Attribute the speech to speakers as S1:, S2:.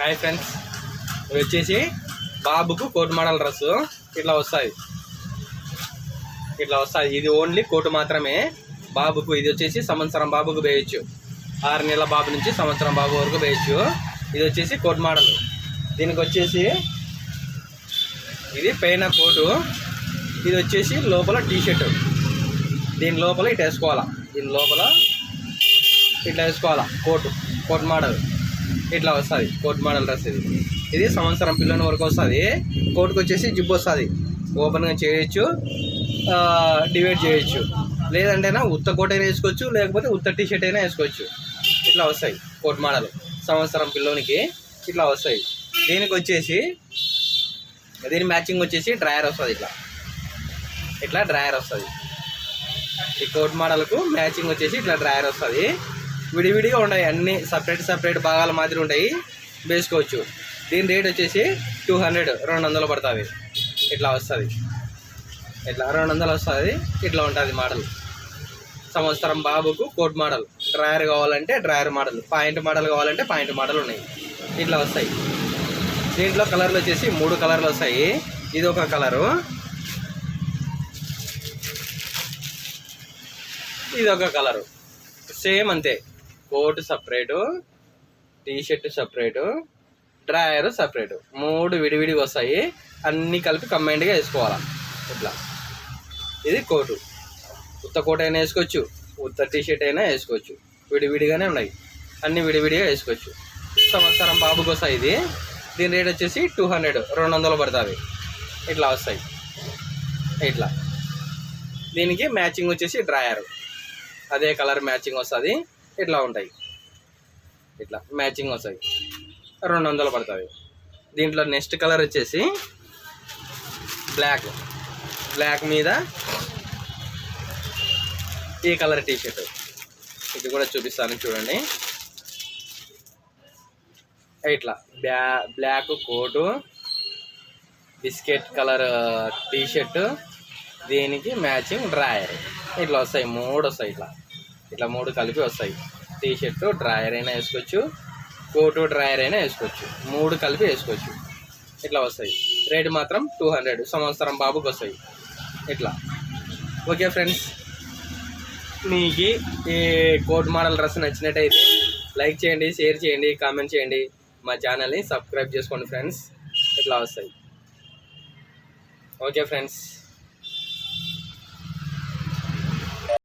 S1: Hi friends ఇవి వచ్చేసి బాబుకు కోట్ మోడల్ డ్రెస్. ఇట్లా వస్తుంది ఇట్లా వస్తుంది ఇది ఓన్లీ కోటు మాత్రమే. బాబుకు ఇది వచ్చేసి సంవత్సరం బాబుకు వేయచ్చు. ఆరు నెలల బాబు నుంచి సంవత్సరం బాబు వరకు వేయచ్చు. ఇది వచ్చేసి కోట్ మోడల్. దీనికి వచ్చేసి ఇది పైన కోటు. ఇది వచ్చేసి లోపల టీషర్ట్. దీని లోపల ఇటు వేసుకోవాలా. దీని లోపల ఇట్లా వేసుకోవాలా. కోటు. Coat model. ఇట్లా వస్తుంది కోట్ మోడల్ డ్రెస్ ఇది ఇది సంవత్సరం పిల్లల వరకు వస్తుంది కోటుకు వచ్చేసి జిబ్ వస్తుంది. ఓపెన్గా చేయొచ్చు డివైడ్ చేయొచ్చు. లేదంటేనా ఉత్త కోట్ అయినా వేసుకోవచ్చు లేకపోతే ఉత్త టీ షర్ట్ అయినా వేసుకోవచ్చు. ఇట్లా వస్తాయి కోట్ మోడల్ సంవత్సరం పిల్లోనికి ఇట్లా వస్తాయి. దీనికి వచ్చేసి దీని మ్యాచింగ్ వచ్చేసి డ్రాయర్ వస్తుంది ఇట్లా. ఇట్లా డ్రాయర్ వస్తుంది. ఈ కోట్ మోడల్కు మ్యాచింగ్ వచ్చేసి ఇట్లా డ్రాయర్ వస్తుంది. విడివిడిగా ఉన్నాయి. అన్ని సపరేట్ సపరేట్ భాగాల మాదిరి ఉంటాయి. వేసుకోవచ్చు. దీని రేట్ వచ్చేసి టూ హండ్రెడ్ రెండు వందలు పడుతుంది. ఇట్లా వస్తుంది. ఇట్లా రెండు వందలు వస్తుంది. ఇట్లా ఉంటుంది మోడల్ సంవత్సరం బాబుకు కోట్ మోడల్ డ్రాయర్ కావాలంటే డ్రాయర్ మోడల్ పాయింట్ మోడల్ కావాలంటే పాయింట్ మోడల్ ఉన్నాయి. ఇట్లా వస్తాయి. దీంట్లో కలర్లు వచ్చేసి మూడు కలర్లు వస్తాయి. ఇది ఒక కలరు ఇది ఒక కలరు సేమ్ అంతే. Coat separate T shirt separate drawer separate. మూడు విడివిడిగా వస్తాయి. అన్నీ కలిపి కంబైన్డ్గా వేసుకోవాలి. ఇట్లా. ఇది కోటు. ఉత్త కోట్ అయినా వేసుకోవచ్చు. ఉత్త టీ షర్ట్ అయినా వేసుకోవచ్చు. విడివిడిగానే ఉన్నాయి. అన్నీ విడివిడిగా వేసుకోవచ్చు. సంవత్సరం బాబుకి వస్తాయి ఇది. దీని రేట్ వచ్చేసి టూ హండ్రెడ్ రెండు వందలు పడుతుంది. ఇట్లా వస్తాయి. ఇట్లా. దీనికి మ్యాచింగ్ వచ్చేసి డ్రాయర్. అదే కలర్ మ్యాచింగ్ వస్తుంది. ఇట్లా ఉంటాయి. ఇట్లా మ్యాచింగ్ వస్తాయి. రెండు వందలు పడుతుంది దీంట్లో నెక్స్ట్ కలర్ వచ్చేసి బ్లాక్. బ్లాక్ మీద ఈ కలర్ టీషర్ట్. ఇది కూడా చూపిస్తాను చూడండి. ఇట్లా బ్లా black coat biscuit colour T shirt దీనికి మ్యాచింగ్ డ్రాయర్. ఇట్లా వస్తాయి మూడు వస్తాయి ఇట్లా. ఇట్లా మూడు కలిపి వస్తాయి. టీ షర్ట్ డ్రాయర్ అయినా వేసుకోవచ్చు కోటు డ్రాయర్ అయినా వేసుకోవచ్చు. మూడు కలిపి వేసుకోవచ్చు. ఇట్లా వస్తాయి. రేట్ మాత్రం టూ హండ్రెడ్ సంవత్సరం బాబుకి వస్తాయి. ఇట్లా. ఓకే ఫ్రెండ్స్ మీకు ఈ కోట్ మోడల్ డ్రెస్ నచ్చినట్టయితే లైక్ చేయండి షేర్ చేయండి కామెంట్ చేయండి. మా ఛానల్ని సబ్స్క్రైబ్ చేసుకోండి ఫ్రెండ్స్ ఇట్లా వస్తాయి. Okay friends